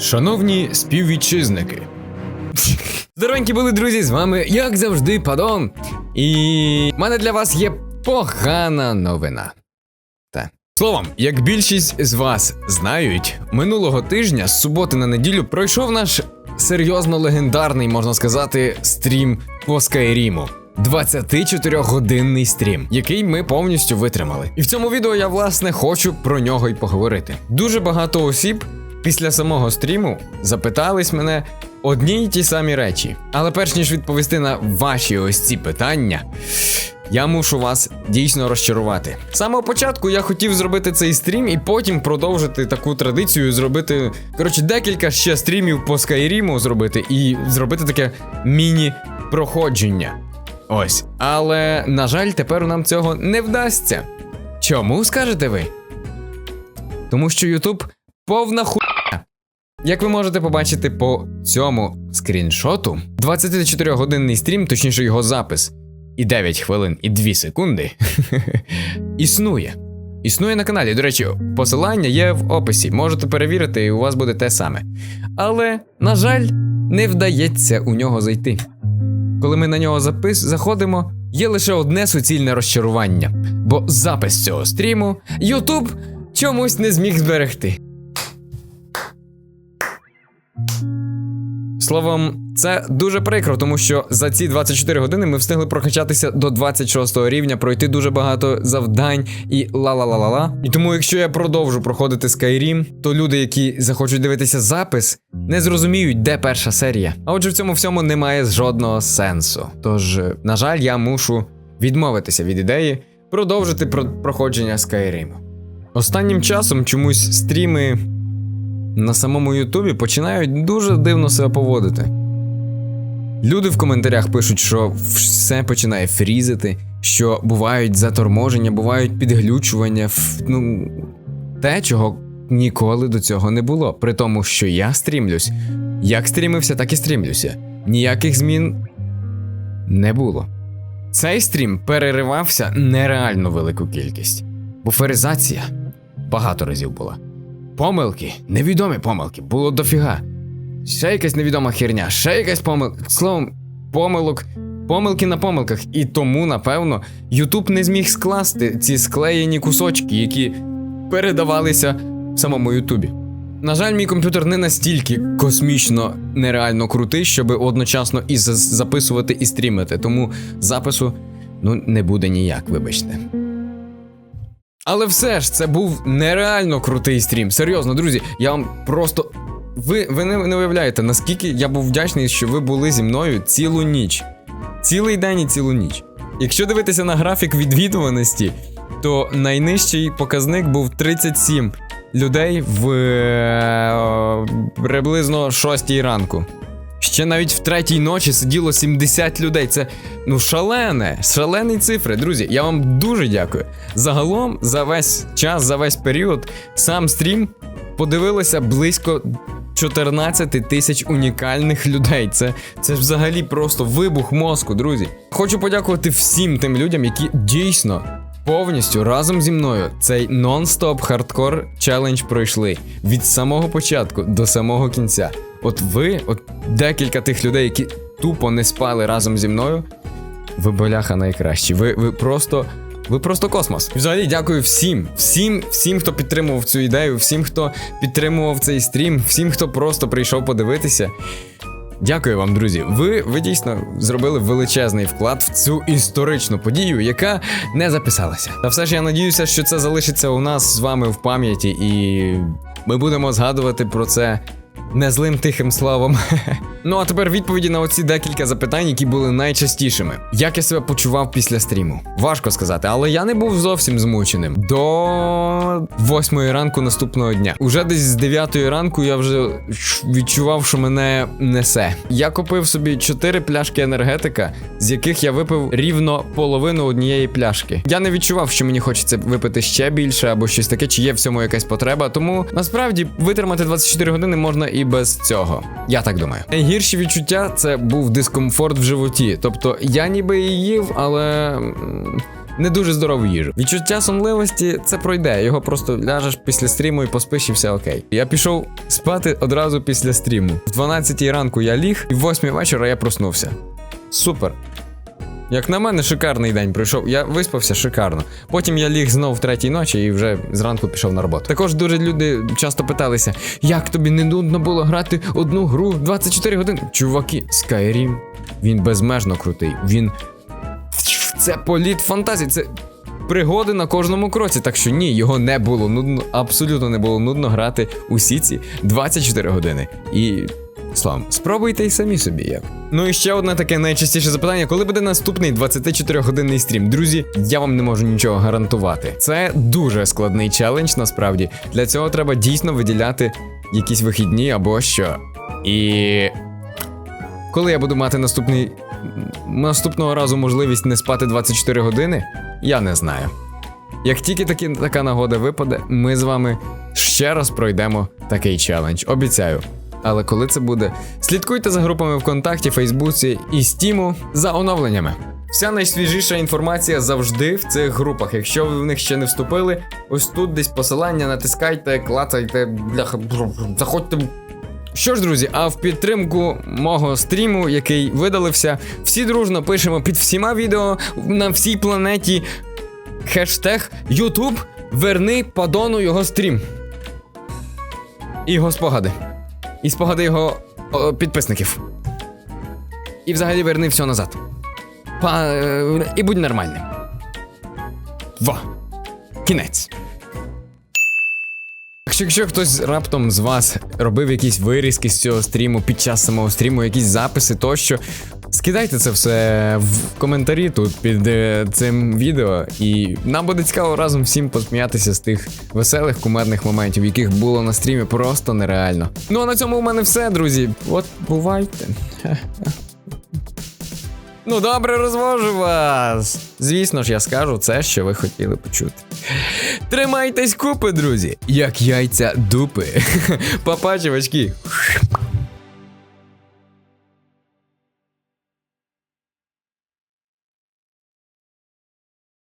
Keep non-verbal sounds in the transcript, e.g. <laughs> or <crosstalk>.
Шановні співвітчизники. Здоровенькі були друзі, з вами, як завжди, Падон. І в мене для вас є погана новина. Та. Словом, як більшість з вас знають, минулого тижня з суботи на неділю пройшов наш серйозно легендарний, можна сказати, стрім по Скайріму. 24-годинний стрім, який ми повністю витримали. І в цьому відео я власне хочу про нього й поговорити. Дуже багато осіб після самого стріму запитались мене одні й ті самі речі. Але перш ніж відповісти на ваші ось ці питання, я мушу вас дійсно розчарувати. З самого початку я хотів зробити цей стрім і потім продовжити таку традицію, зробити коротше декілька ще стрімів по Скайріму зробити і зробити таке міні-проходження. Ось. Але, на жаль, тепер нам цього не вдасться. Чому скажете ви? Тому що Ютуб повна хуйня. Як ви можете побачити по цьому скріншоту, 24-годинний стрім, точніше його запис, і 9 хвилин і 2 секунди <laughs> існує. Існує на каналі. До речі, посилання є в описі. Можете перевірити, і у вас буде те саме. Але, на жаль, не вдається у нього зайти. Коли ми на нього запис заходимо, є лише одне суцільне розчарування, бо запис цього стріму YouTube чомусь не зміг зберегти. Словом, це дуже прикро, тому що за ці 24 години ми встигли прокачатися до 26 рівня, пройти дуже багато завдань і ла-ла-ла-ла-ла. І тому, якщо я продовжу проходити Skyrim, то люди, які захочуть дивитися запис, не зрозуміють, де перша серія. А отже, в цьому всьому немає жодного сенсу. Тож, на жаль, я мушу відмовитися від ідеї продовжити про- проходження Skyrim. Останнім часом чомусь стріми на самому Ютубі починають дуже дивно себе поводити. Люди в коментарях пишуть, що все починає фрізити, що бувають заторможення, бувають підглючування, ну, те, чого ніколи до цього не було. При тому, що я стрімлюсь. Як стрімився, так і стрімлюся. Ніяких змін не було. Цей стрім переривався нереально велику кількість. Буферизація багато разів була. Помилки, невідомі помилки, було дофіга. Ще якась невідома херня, ще якась помилка. Словом, помилок, помилки на помилках. І тому, напевно, Ютуб не зміг скласти ці склеєні кусочки, які передавалися в самому Ютубі. На жаль, мій комп'ютер не настільки космічно нереально крутий, щоб одночасно і записувати, і стрімити. Тому запису ну не буде ніяк, вибачте. Але все ж це був нереально крутий стрім. Серйозно, друзі, я вам просто. Ви, ви не, не уявляєте, наскільки я був вдячний, що ви були зі мною цілу ніч. Цілий день і цілу ніч. Якщо дивитися на графік відвідуваності, то найнижчий показник був 37 людей в е, приблизно 6 ранку. Ще навіть в третій ночі сиділо 70 людей. Це ну шалене, шалені цифри, друзі. Я вам дуже дякую. Загалом, за весь час, за весь період, сам стрім подивилося близько 14 тисяч унікальних людей. Це, це взагалі просто вибух мозку, друзі. Хочу подякувати всім тим людям, які дійсно повністю разом зі мною цей нон-стоп хардкор челендж пройшли від самого початку до самого кінця. От ви, от декілька тих людей, які тупо не спали разом зі мною. Ви боляха найкращі. Ви, ви просто. Ви просто космос. Взагалі дякую всім, всім, всім, хто підтримував цю ідею, всім, хто підтримував цей стрім, всім, хто просто прийшов подивитися. Дякую вам, друзі. Ви, ви дійсно зробили величезний вклад в цю історичну подію, яка не записалася. Та все ж я надіюся, що це залишиться у нас з вами в пам'яті, і ми будемо згадувати про це не злим тихим словом. <laughs> ну а тепер відповіді на оці декілька запитань, які були найчастішими. Як я себе почував після стріму? Важко сказати, але я не був зовсім змученим. До 8 ранку наступного дня. Уже десь з 9 ранку я вже відчував, що мене несе. Я купив собі 4 пляшки енергетика, з яких я випив рівно половину однієї пляшки. Я не відчував, що мені хочеться випити ще більше або щось таке, чи є в цьому якась потреба. Тому насправді витримати 24 години можна без цього. Я так думаю. Найгірші відчуття це був дискомфорт в животі. Тобто я ніби і їв, але. не дуже здорову їжу. Відчуття сонливості це пройде. Його просто ляжеш після стріму і поспиш, і все окей. Я пішов спати одразу після стріму. В 12 ранку я ліг, і в 8 вечора я проснувся. Супер. Як на мене, шикарний день пройшов. Я виспався шикарно. Потім я ліг знов в третій ночі і вже зранку пішов на роботу. Також дуже люди часто питалися, як тобі не нудно було грати одну гру 24 години. Чуваки, Skyrim, він безмежно крутий. Він. Це політ фантазії, це пригоди на кожному кроці. Так що ні, його не було нудно, абсолютно не було нудно грати усі ці 24 години. І. Слава, спробуйте й самі собі як. Ну і ще одне таке найчастіше запитання: коли буде наступний 24-годинний стрім? Друзі, я вам не можу нічого гарантувати. Це дуже складний челендж, насправді. Для цього треба дійсно виділяти якісь вихідні або що. І коли я буду мати наступний наступного разу можливість не спати 24 години, я не знаю. Як тільки таки, така нагода випаде, ми з вами ще раз пройдемо такий челендж. Обіцяю. Але коли це буде, слідкуйте за групами ВКонтакті, Фейсбуці і Стіму за оновленнями. Вся найсвіжіша інформація завжди в цих групах. Якщо ви в них ще не вступили, ось тут десь посилання, натискайте, клацайте, бляха, заходьте. Що ж, друзі, а в підтримку мого стріму, який видалився, всі дружно пишемо під всіма відео на всій планеті хештег YouTube верни падону його стрім. І його спогади. І спогади його о, підписників. І взагалі верни все назад. Па, е, і будь нормальним. Во. Кінець. Якщо, якщо хтось раптом з вас робив якісь вирізки з цього стріму під час самого стріму, якісь записи тощо, скидайте це все в коментарі тут під е, цим відео, і нам буде цікаво разом всім посміятися з тих веселих кумедних моментів, яких було на стрімі просто нереально. Ну а на цьому у мене все, друзі. От бувайте. Ну, добре розвожу вас. Звісно ж, я скажу це, що ви хотіли почути. Тримайтесь купи, друзі, як яйця дупи. <laughs> Папа, чувачки.